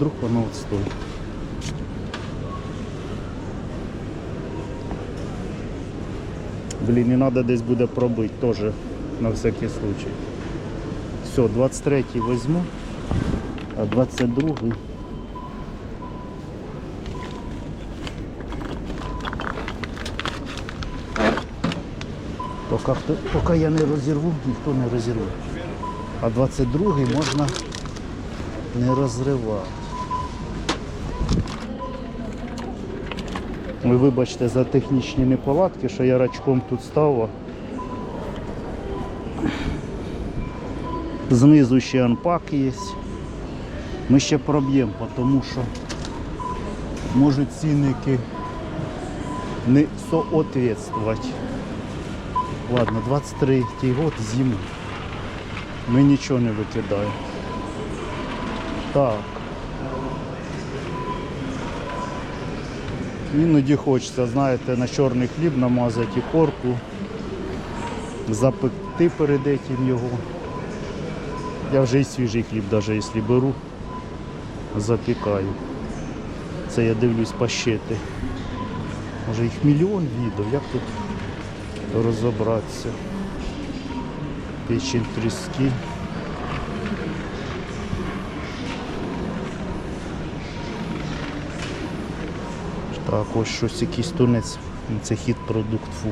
вдруг воно отстой. Блін, і треба десь буде пробити теж на всякий случай. Все, 23 візьму, а 22 Поки, поки я не розірву, ніхто не розірве. А 22 можна не розривати. Ви вибачте за технічні неполадки, що я рачком тут став. Знизу ще анпак є. Ми ще проб'ємо, тому що можуть цінники не соответствувати. Ладно, 23 й год, зиму. Ми нічого не викидаємо. Так. Іноді хочеться, знаєте, на чорний хліб намазати корку, запекти перед этим його. Я вже і свіжий хліб, навіть якщо беру, запікаю. Це я дивлюсь пащети. Може їх мільйон відео, як тут розібратися. Печень тріски. Так, ось щось якийсь тунець. Це хід продукт фу.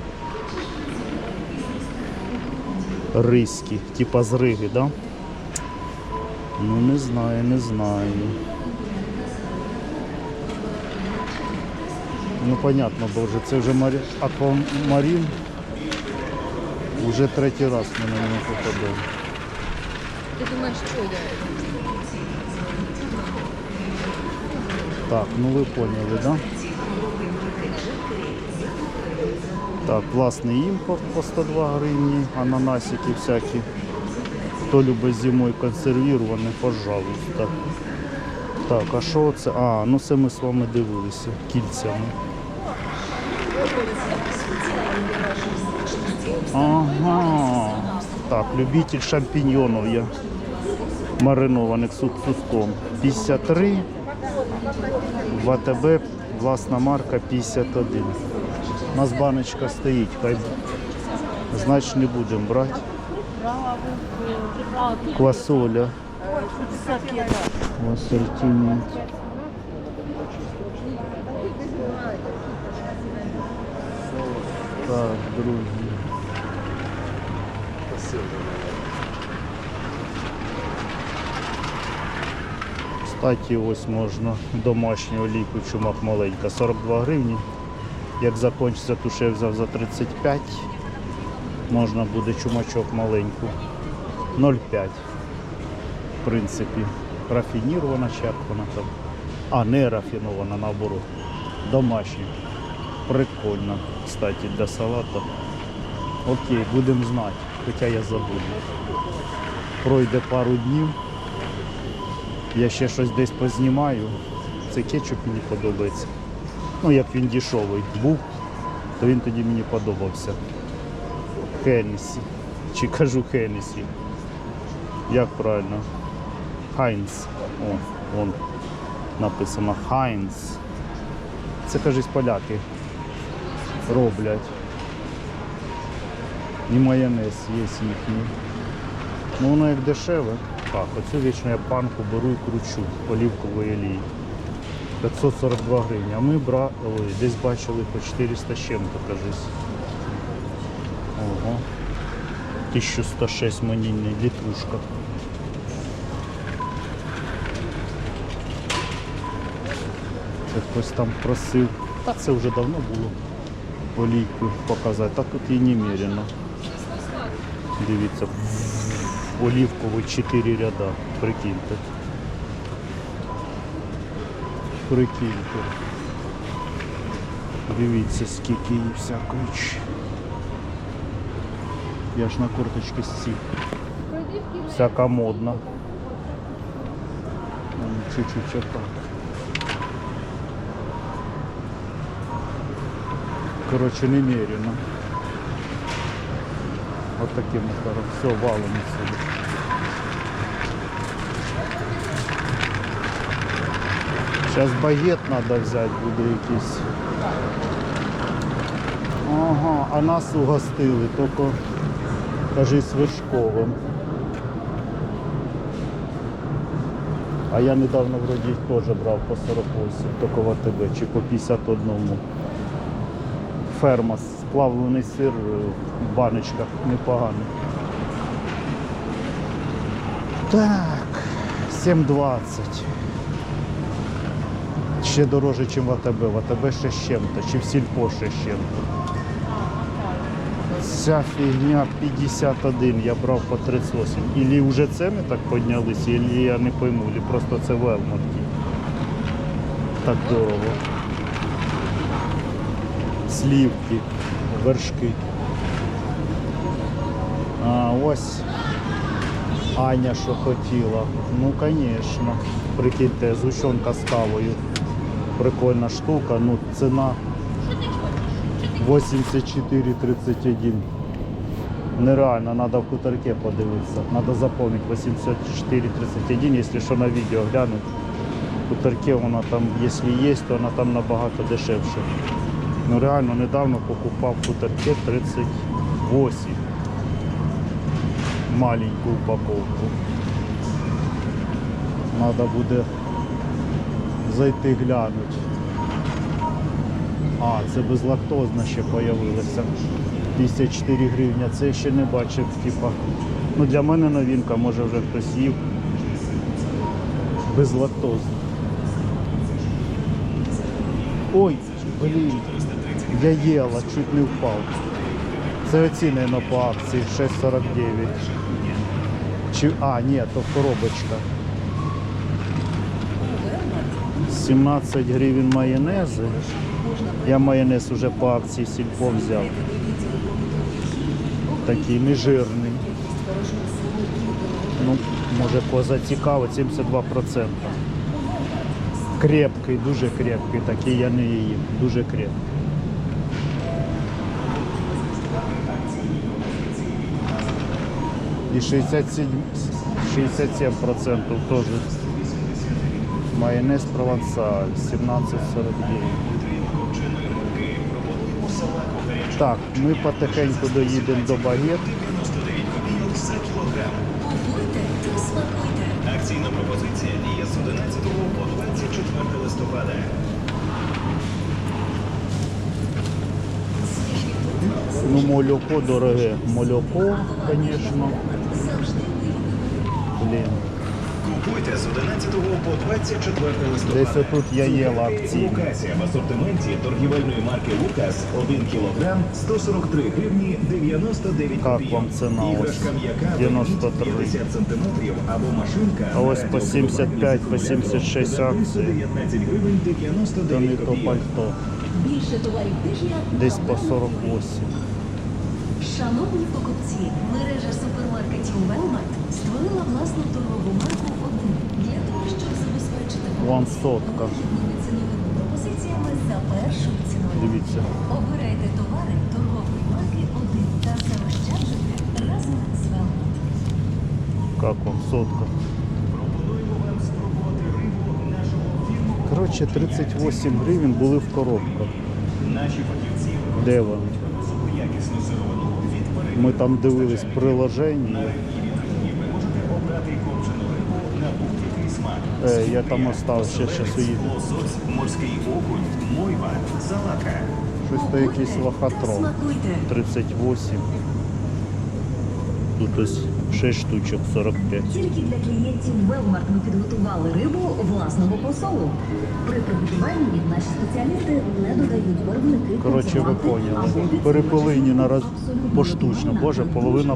Риські, типа з Риги, да? Ну не знаю, не знаю. Ну понятно, бо вже це вже марі... аквамарін. Уже третій раз ми на нього. Ти думаєш, що я? Так, ну ви поняли, да? Так, власний імпорт по 102 гривні, ананасики всякі. Хто любить зимою консервіровані, пожалуйста. Так, а що це? А, ну це ми з вами дивилися кільцями. Ага. Так, любитель шампіньйонів я. Маринованих з уксуском. 53. В АТБ власна марка 51. У нас баночка стоїть, хай значить не будемо брати. Квасоля в асортименті. Так, друзі. Кстати, ось можна домашню олійку чумак маленька, 42 гривні. Як закінчиться, ту що я взяв за 35, можна буде чумачок маленьку. 0,5. В принципі, рафінірована вона там. А, не рафінована, наоборот. Домашня. Прикольно, кстати, для салату. Окей, будемо знати, хоча я забув. Пройде пару днів. Я ще щось десь познімаю. Цей кетчуп мені подобається. Ну, як він дешевий був, то він тоді мені подобався. Хеннесі. Чи кажу Хеннесі. Як правильно? Хайнц. О, вон написано Хайнц. Це кажуть поляки роблять. І майонез є їхній. Ну воно як дешеве. Так, оцю вічну я панку беру і кручу олівкової олії. 542 гривні. А ми бра... Ой, десь бачили по 400 з чим-то, кажись. Ого. 1106 манільний літрушка. Це хтось там просив. Та це вже давно було олійку показати. Та тут і немерено. Дивіться, олівковий 4 ряда. Прикиньте. Прикиньте. Дивіться, скільки її всякої. Я ж на курточці сів. Всяка модна. Чуть-чуть отак. Короче, немерено. Вот таким вот все валом отсюда. Зараз багет треба взяти, буде якийсь. Ага, а нас угостили, тільки кажи з вишковим. А я недавно вроді теж брав по 48, тільки в АТБ, чи по 51. Ферма, сплавлений сир в баночках, непоганий. Так, 7,20. Ще дороже, ніж в АТБ. В АТБ ще з чим-то, чи в сільпо ще з чим-то. Ця фігня 51, я брав по 38. Ілі вже ціни так піднялися, ілі я не пойму, ілі просто це велмарки. Так дорого. Слівки, вершки. А ось Аня що хотіла. Ну, звісно. Прикиньте, зущенка з кавою. Прикольна штука, ну ціна 84,31. Нереально, треба в хуторке подивитися. Треба запомнити 84,31, якщо що на відео глянути. В хуторке вона там, якщо є, то вона там набагато дешевше. Ну реально недавно покупав в хуторке 38. Маленьку упаковку. Треба буде зайти глянути. А, це безлактозна ще з'явилася. 54 гривні. Це ще не бачив, типа. Ну для мене новинка, може вже хтось їв. Безлактозна. Ой, блін, я їла, чуть не впав. Це оцінено по акції 6,49. Чи... А, ні, то коробочка. 17 гривень майонези. Я майонез уже по акції сільпо взяв. Такий нежирний. Ну, може позацікавить 72%. Крепкий, дуже крепкий, такий я не їм. Дуже крепкий. І 67, 67% теж. Майонез провансаль 17,49. Так, ми потихеньку доїдемо до багет. Акційна пропозиція діє з 11 по 24 листопада. Ну, молоко дороге. Молоко, звісно. Блін. Купуйте з 11 по 24 листопада. Десь отут я їла акційні. Лукасія в асортименті торгівельної марки Лукас 1 кілограм 143 гривні 99 Як вам ціна? Іграшка м'яка 93. 50 сантиметрів або машинка. А ось по 75, по 76 акцій. 319 гривень То не 99 то копійок. пальто. Більше товарів тижня Десь по 48. Шановні покупці, мережа супермаркетів Велмарт створила власну торгову марку «Один» для того, щоб Вон сотка. ціновими пропозиціями за першою ціною. Дивіться. Обирайте товари торгової марки «Один» та заощаджуйте разом з Велмарт. Как вам сотка? Коротше, 38 гривень були в коробках. Де вони? Ми там дивились приложення. Е, я там остав ще щас уїду. Лосось, морський окунь, мойва, залака. Щось то якийсь лохотрон. 38. Тут ось 6 штучок 45. Тільки для клієнтів Велмарт ми підготували рибу власного посолу. При приготуванні наші спеціалісти не додають виробники. Коротше, ви поняли. Перепилині на раз поштучно. Боже, половина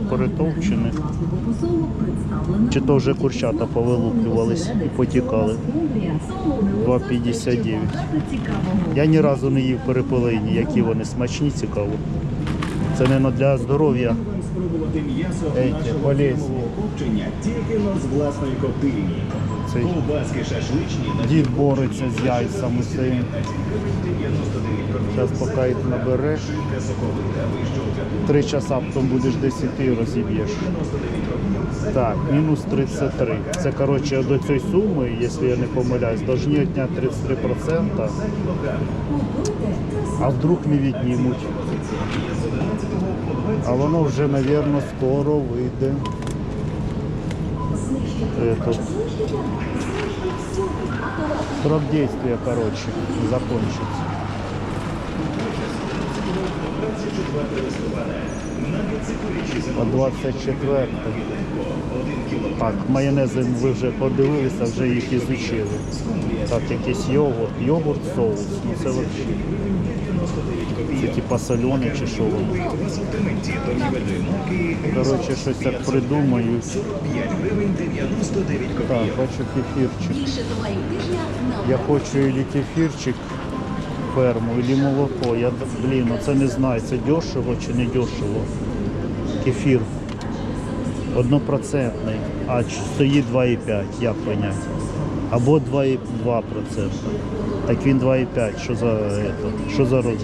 представлена Чи то вже курчата повилуплювались і потікали? скумбрія, солоний лосось та 2,59. ще багато цікавого. Я ні разу не їв перепилині, які вони смачні, цікаво. Це не для здоров'я. Спробувати м'ясо нашого фірмового копчення тільки но з власної коптильні. Ковбаски шашличні на дід бореться з яйцями своїм. Зараз поки їх набереш. Три часа потім будеш десь іти і розіб'єш. Так, мінус 33. Це коротше до цієї суми, якщо я не помиляюсь, повинні відняти 33%, а вдруг не віднімуть. А воно вже, мабуть, скоро вийде. Этот. Срок действия, короче, закончится. По 24 Так, майонези ви вже подивилися, вже їх ізучили. Так, якийсь йогурт, йогурт соус. Ну це взагалі. Це типа солений чи що воно. Коротше, щось так придумають. 5 гривень 99 Так, бачу кефірчик. Я хочу или кефірчик ферму, или молоко. Я, блін, оце не знаю, це дешево чи не дешево. Кефір. Однопроцентний, а стоїть 2,5, як понять. Або 2,2%. Так він 2,5. Що за это? Що за род?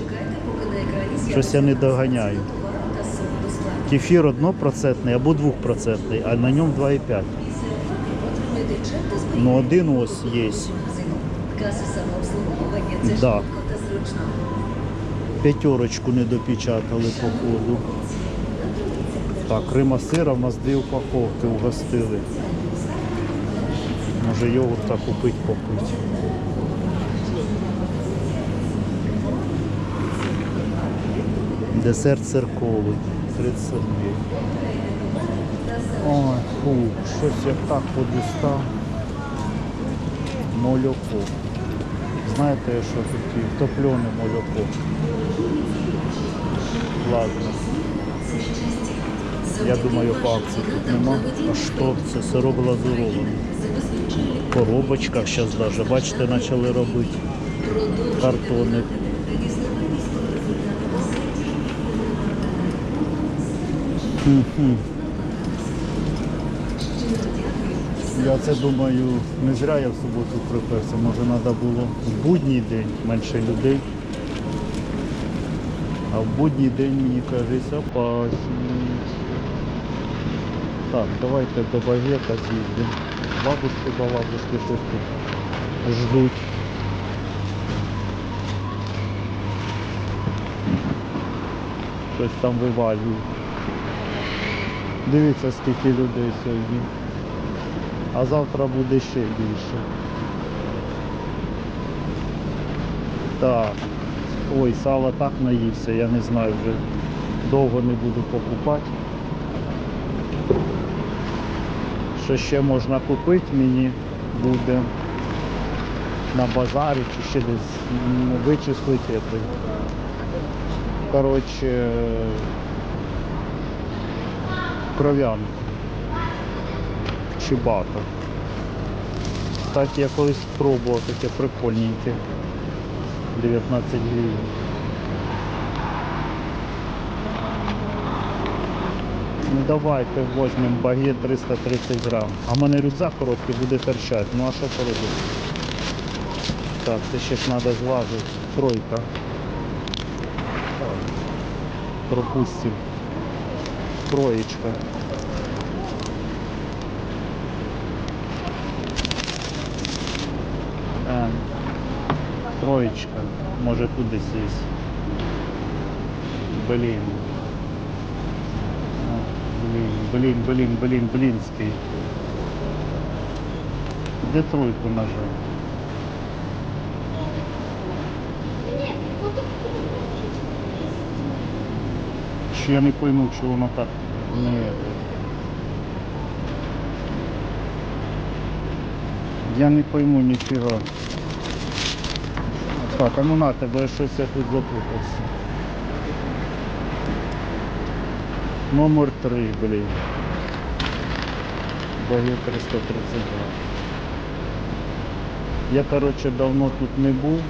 Щось я не доганяю. Кефір однопроцентний або двохпроцентний, а на ньому 2,5. Ну один ось є. Каси самообслуговування це Да. П'ятерочку не допечатали походу. Так, Рима сира в нас дві упаковки угостили. Може йогурта купити попити. Десерт церковий. 30 гривень. Ой, фу, щось я так подістав. Молоко. Знаєте, що хотів? Топлене молоко. Ладно. Я думаю, по акції тут нема. А що це? Сироп глазурований. В коробочках зараз даже, бачите, почали робити. Картони. Хм-хм. Я це думаю, не зря я в суботу приперся. Може треба було в будній день менше людей. А в будній день мені кажеться опасні. Так, давайте до багета з'їздимо. Бабушки, бабушки щось тут ждуть. Щось там вивалюють. Дивіться, скільки людей сьогодні. А завтра буде ще більше. Так. Ой, сало так наївся, я не знаю вже. Довго не буду покупати. Що ще можна купити мені буде на базарі чи ще десь вичислити. Коротше, кров'янку. Чебата. Кстати, я колись пробував таке прикольненьке. 19 гривень. Ну давайте візьмемо багет 330 грам. А в мене рюкзак короткий буде торчати. Ну а що поробити? Так, це ще ж треба зважити. Тройка. Так. Пропустим. Троєчка. А, троєчка. Може тут десь є. Блін. Блін, блін, блін, блін, блінський. Де тройку нажав? Що я не пойму, що воно так не. Я не пойму ніфіга. Так, а ну на тебе щось я тут запутався. Номер 3, блін. Багет 332. Я, коротше, давно тут не був.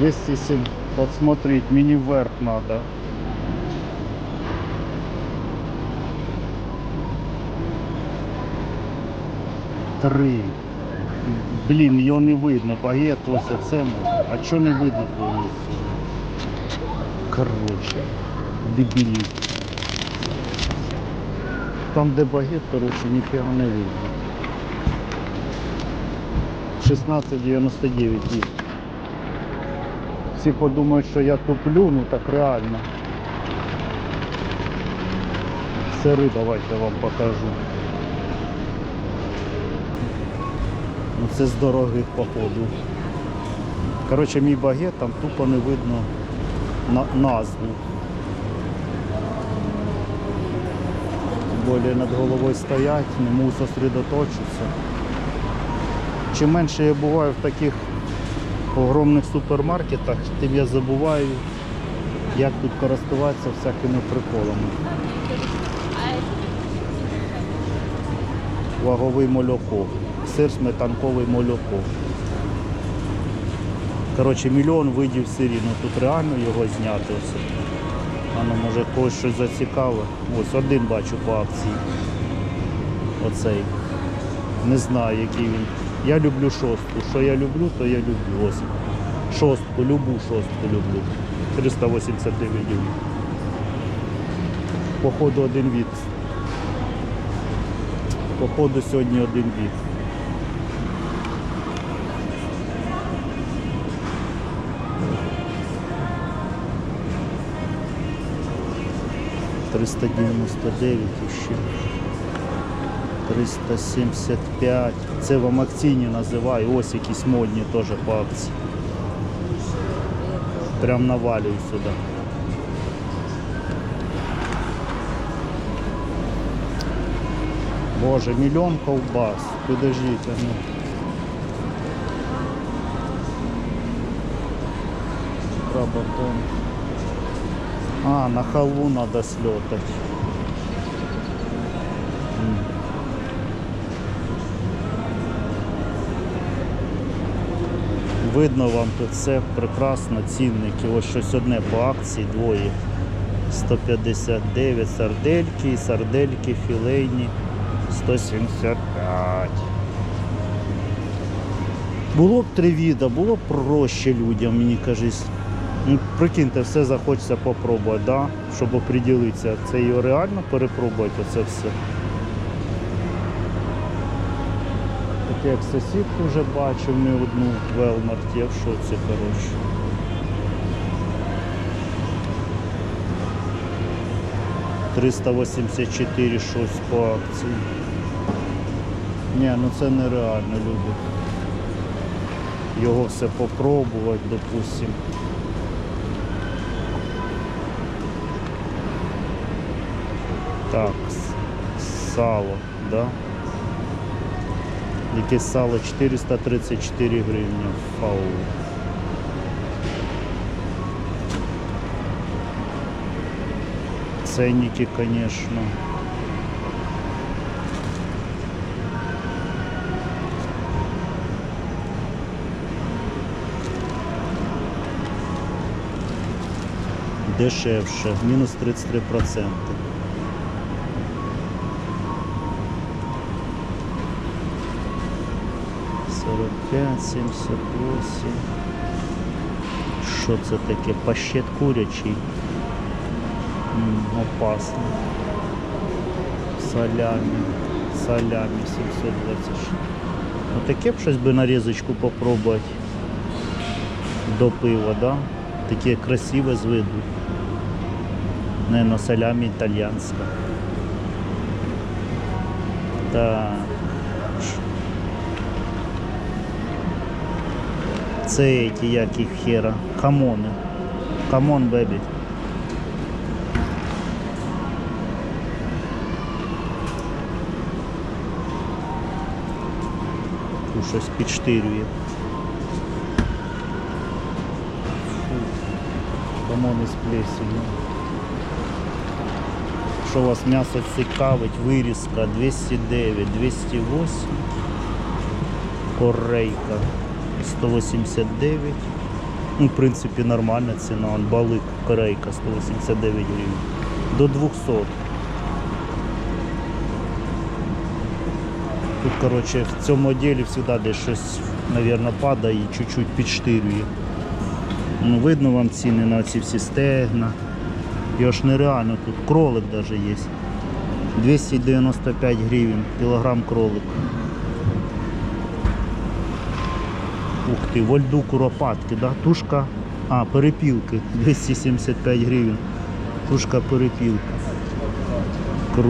Если подсмотреть, мини-верх надо. Три. Блін, його не видно, багет ось це. А чого не видно? повністю? Коротше, дебілі. Там, де багет, коротше, ніфіга не видно. 16,99 є. Всі подумають, що я туплю, ну так реально. Сири давайте вам покажу. Ну це з дорогих походу. Коротше, мій багет там тупо не видно на- назву. Более над головою стоять, не можу сосредоточитися. Чим менше я буваю в таких огромних супермаркетах, тим я забуваю, як тут користуватися всякими приколами. Ваговий мольоко. Сир сметанковий мольоко. Коротше, мільйон видів сирів. Ну тут реально його зняти. Ось. А ну може когось щось зацікаве. Ось один бачу по акції. Оцей. Не знаю, який він. Я люблю шостку. Що я люблю, то я люблю. Ось. Шостку, любу шостку люблю. 389 гривень. Походу один від. Походу сьогодні один від. Триста дев'яносто дев'ять ще. 375. Це вам акційні називаю. Ось якісь модні теж по акції. Прям навалюю сюди. Боже, мільйон ковбас. Подождите, ну. Крабатон. А, на халву надо слетать. Видно вам тут все прекрасно, цінники. Ось щось одне по акції, двоє. 159 сардельки, і сардельки філейні 175. Було б три віда, було б проще людям, мені кажись. Ну, прикиньте, все захочеться попробувати, да? щоб оприділитися. Це його реально перепробувати оце все. Так як сусідку вже бачив не одну в Велмарті, я в шоці, коротше. Триста вісімдесят чотири щось по акції. Ні, ну це нереально, люди. Його все попробувати, допустим. Так, сало, да? Якесь сало 434 гривні. Фау. Ценники, конечно. Дешевше, мінус 33%. Сорок п'ять, сімдесят восемь. Що це таке? Пащет курячий. М, опасно. Салями. Салями 726. Ну таке б щось би нарізочку попробувати. До пива, да? Таке красиве з виду. Наверное, салями італьянська. Так. Це ті, як їх хера. Камони. Камон, бебі. Тут щось підштирює. Фу. Камони з плесенью. Що вас м'ясо цікавить, вирізка 209, 208. Корейка 189. Ну, в принципі, нормальна ціна. Он балик корейка 189 гривень. До 200. Тут, коротше, в цьому ділі завжди десь щось мабуть, падає і чуть-чуть підштирює. Ну, видно вам ціни на ці всі стегна. Його ж нереально тут. Кролик навіть є. 295 гривень, кілограм кролик. Ух ти, во льду куропатки, да? Тушка. А, перепілки 275 гривень. Тушка перепілки.